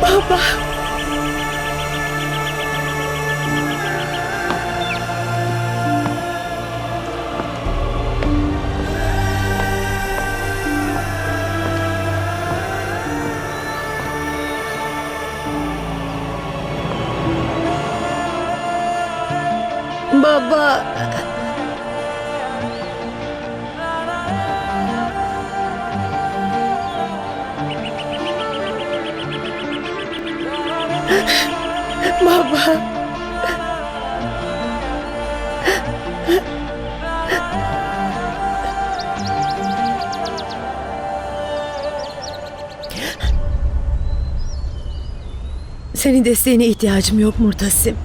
Baba. Baba. Baba. Senin desteğine ihtiyacım yok Murtasim.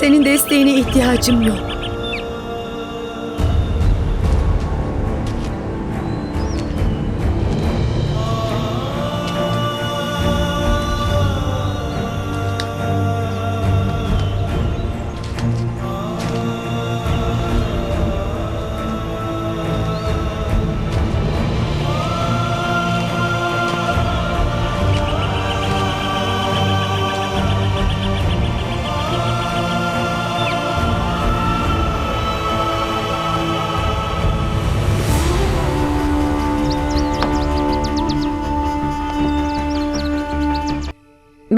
Senin desteğine ihtiyacım yok.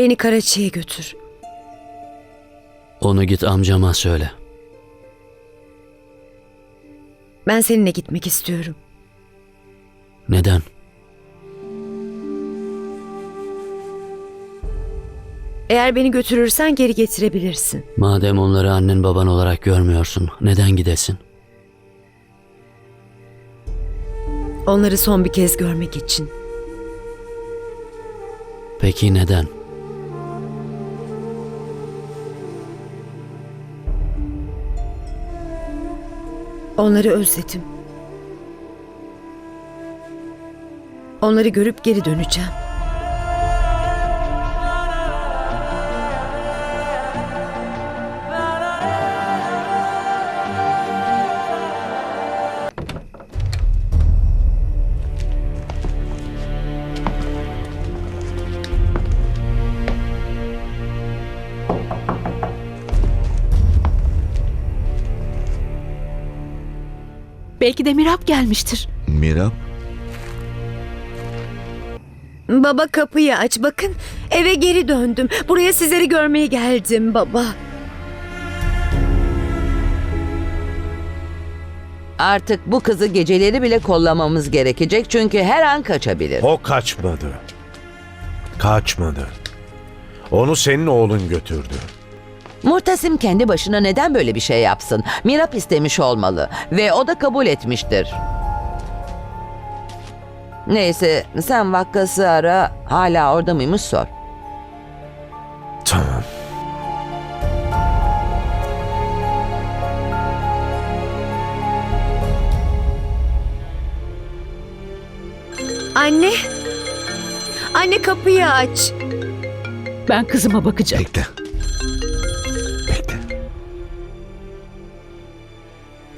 Beni Karaçi'ye götür. Onu git amcama söyle. Ben seninle gitmek istiyorum. Neden? Eğer beni götürürsen geri getirebilirsin. Madem onları annen baban olarak görmüyorsun, neden gidesin? Onları son bir kez görmek için. Peki neden? Onları özledim. Onları görüp geri döneceğim. Belki de Mirap gelmiştir. Mirap, Baba kapıyı aç bakın. Eve geri döndüm. Buraya sizleri görmeye geldim baba. Artık bu kızı geceleri bile kollamamız gerekecek çünkü her an kaçabilir. O kaçmadı. Kaçmadı. Onu senin oğlun götürdü. Murtasim kendi başına neden böyle bir şey yapsın? Mirap istemiş olmalı ve o da kabul etmiştir. Neyse sen vakkası ara hala orada mıymış sor. Tamam. Anne. Anne kapıyı aç. Ben kızıma bakacağım. bekle. Bekle.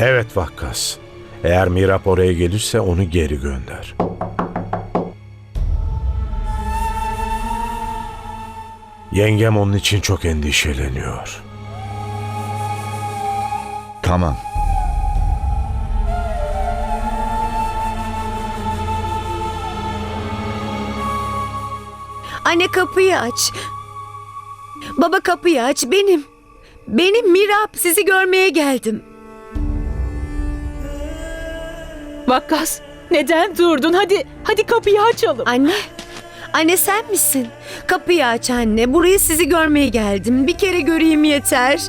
Evet Vakkas. Eğer Mirap oraya gelirse onu geri gönder. Yengem onun için çok endişeleniyor. Tamam. Anne kapıyı aç. Baba kapıyı aç benim. Benim Mirap sizi görmeye geldim. Vakkas neden durdun? Hadi hadi kapıyı açalım. Anne. Anne sen misin? Kapıyı aç anne. Buraya sizi görmeye geldim. Bir kere göreyim yeter.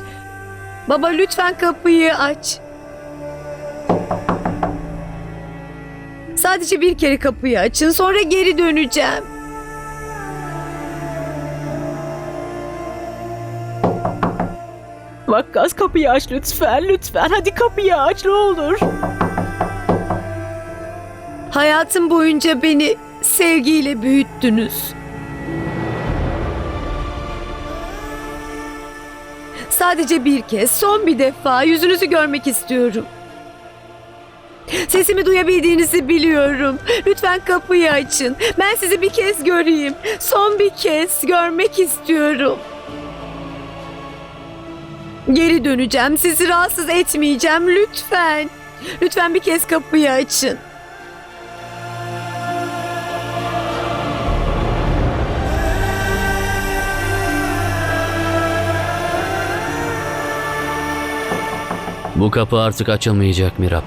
Baba lütfen kapıyı aç. Sadece bir kere kapıyı açın. Sonra geri döneceğim. Vakkas kapıyı aç lütfen lütfen. Hadi kapıyı aç ne olur. Hayatım boyunca beni sevgiyle büyüttünüz. Sadece bir kez, son bir defa yüzünüzü görmek istiyorum. Sesimi duyabildiğinizi biliyorum. Lütfen kapıyı açın. Ben sizi bir kez göreyim. Son bir kez görmek istiyorum. Geri döneceğim. Sizi rahatsız etmeyeceğim. Lütfen. Lütfen bir kez kapıyı açın. Bu kapı artık açılmayacak Mirap.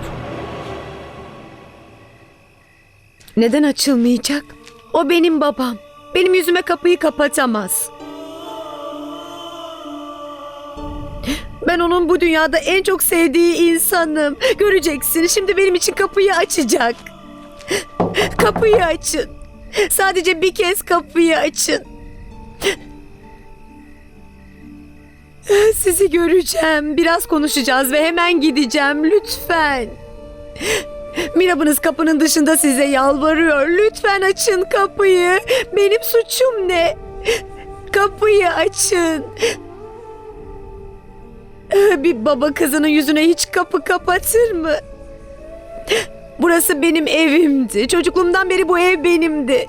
Neden açılmayacak? O benim babam. Benim yüzüme kapıyı kapatamaz. Ben onun bu dünyada en çok sevdiği insanım. Göreceksin. Şimdi benim için kapıyı açacak. Kapıyı açın. Sadece bir kez kapıyı açın. Sizi göreceğim. Biraz konuşacağız ve hemen gideceğim. Lütfen. Mirabınız kapının dışında size yalvarıyor. Lütfen açın kapıyı. Benim suçum ne? Kapıyı açın. Bir baba kızının yüzüne hiç kapı kapatır mı? Burası benim evimdi. Çocukluğumdan beri bu ev benimdi.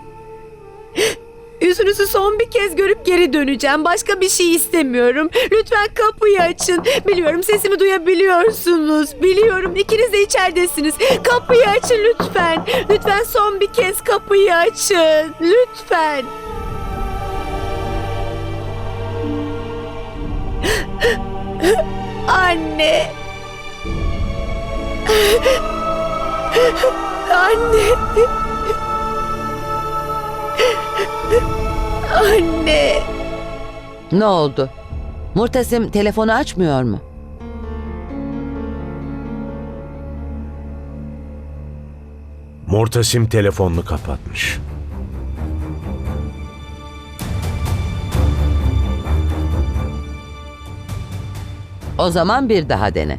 Yüzünüzü son bir kez görüp geri döneceğim. Başka bir şey istemiyorum. Lütfen kapıyı açın. Biliyorum sesimi duyabiliyorsunuz. Biliyorum ikiniz de içeridesiniz. Kapıyı açın lütfen. Lütfen son bir kez kapıyı açın. Lütfen. Anne. Anne. Anne. Ne oldu? Murtasim telefonu açmıyor mu? Mortasim telefonunu kapatmış. O zaman bir daha dene.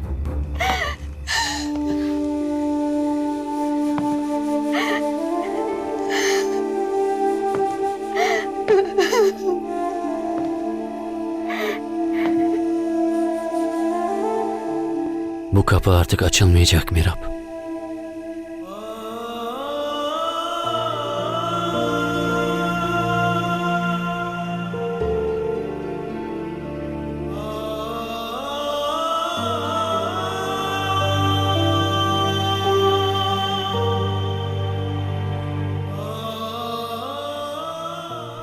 Bu kapı artık açılmayacak Mirap.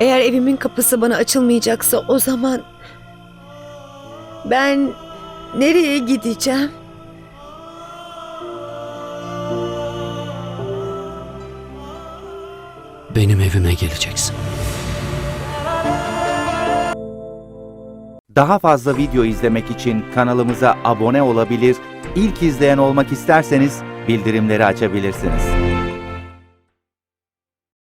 Eğer evimin kapısı bana açılmayacaksa o zaman ben nereye gideceğim? Benim evime geleceksin. Daha fazla video izlemek için kanalımıza abone olabilir, ilk izleyen olmak isterseniz bildirimleri açabilirsiniz.